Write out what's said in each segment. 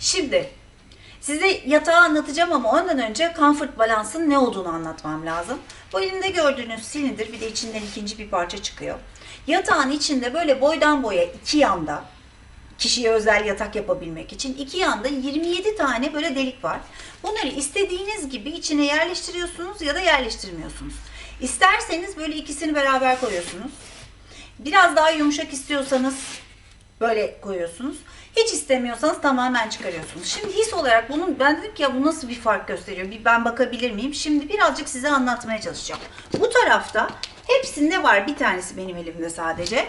Şimdi size yatağı anlatacağım ama ondan önce comfort balansın ne olduğunu anlatmam lazım. Bu elimde gördüğünüz silindir bir de içinden ikinci bir parça çıkıyor. Yatağın içinde böyle boydan boya iki yanda kişiye özel yatak yapabilmek için iki yanda 27 tane böyle delik var. Bunları istediğiniz gibi içine yerleştiriyorsunuz ya da yerleştirmiyorsunuz. İsterseniz böyle ikisini beraber koyuyorsunuz. Biraz daha yumuşak istiyorsanız böyle koyuyorsunuz. Hiç istemiyorsanız tamamen çıkarıyorsunuz. Şimdi his olarak bunun ben dedim ki ya bu nasıl bir fark gösteriyor? Bir ben bakabilir miyim? Şimdi birazcık size anlatmaya çalışacağım. Bu tarafta hepsinde var. Bir tanesi benim elimde sadece.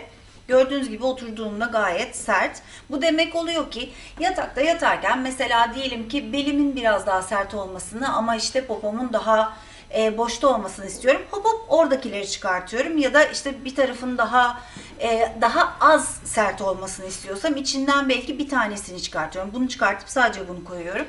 Gördüğünüz gibi oturduğumda gayet sert. Bu demek oluyor ki yatakta yatarken mesela diyelim ki belimin biraz daha sert olmasını ama işte popomun daha e, boşta olmasını istiyorum. Hop hop oradakileri çıkartıyorum ya da işte bir tarafın daha e, daha az sert olmasını istiyorsam içinden belki bir tanesini çıkartıyorum. Bunu çıkartıp sadece bunu koyuyorum.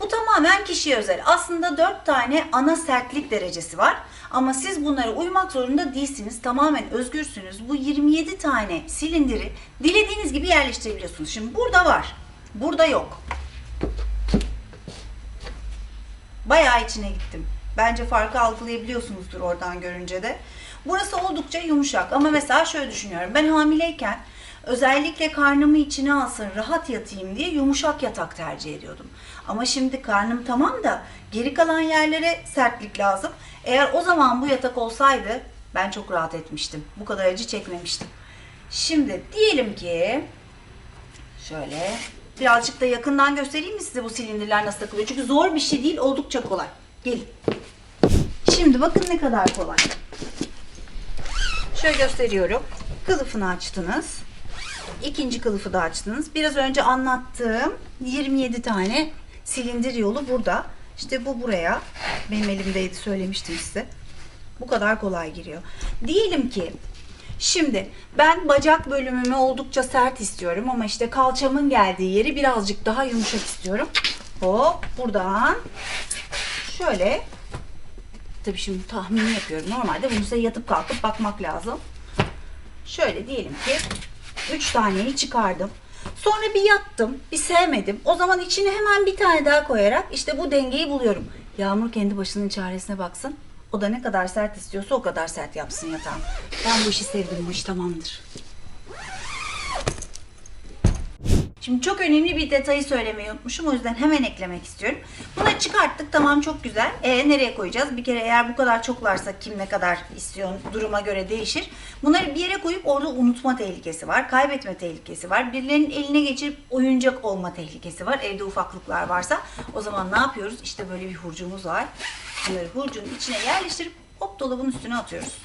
Bu tamamen kişiye özel. Aslında 4 tane ana sertlik derecesi var. Ama siz bunlara uymak zorunda değilsiniz. Tamamen özgürsünüz. Bu 27 tane silindiri dilediğiniz gibi yerleştirebiliyorsunuz. Şimdi burada var. Burada yok. Bayağı içine gittim. Bence farkı algılayabiliyorsunuzdur oradan görünce de. Burası oldukça yumuşak ama mesela şöyle düşünüyorum. Ben hamileyken özellikle karnımı içine alsın rahat yatayım diye yumuşak yatak tercih ediyordum. Ama şimdi karnım tamam da geri kalan yerlere sertlik lazım. Eğer o zaman bu yatak olsaydı ben çok rahat etmiştim. Bu kadar acı çekmemiştim. Şimdi diyelim ki şöyle birazcık da yakından göstereyim mi size bu silindirler nasıl takılıyor? Çünkü zor bir şey değil, oldukça kolay. Gelin. Şimdi bakın ne kadar kolay. Şöyle gösteriyorum. Kılıfını açtınız. İkinci kılıfı da açtınız. Biraz önce anlattığım 27 tane silindir yolu burada. İşte bu buraya. Benim elimdeydi söylemiştim size. Bu kadar kolay giriyor. Diyelim ki Şimdi ben bacak bölümümü oldukça sert istiyorum ama işte kalçamın geldiği yeri birazcık daha yumuşak istiyorum. Hop buradan şöyle tabii şimdi tahmini yapıyorum. Normalde bunu size yatıp kalkıp bakmak lazım. Şöyle diyelim ki 3 taneyi çıkardım. Sonra bir yattım, bir sevmedim. O zaman içine hemen bir tane daha koyarak işte bu dengeyi buluyorum. Yağmur kendi başının çaresine baksın. O da ne kadar sert istiyorsa o kadar sert yapsın yatağım. Ben bu işi sevdim, bu iş tamamdır. Şimdi çok önemli bir detayı söylemeyi unutmuşum. O yüzden hemen eklemek istiyorum. Bunları çıkarttık. Tamam çok güzel. E, nereye koyacağız? Bir kere eğer bu kadar çoklarsa kim ne kadar istiyor duruma göre değişir. Bunları bir yere koyup orada unutma tehlikesi var. Kaybetme tehlikesi var. Birilerinin eline geçirip oyuncak olma tehlikesi var. Evde ufaklıklar varsa. O zaman ne yapıyoruz? İşte böyle bir hurcumuz var. Bunları hurcunun içine yerleştirip hop dolabın üstüne atıyoruz.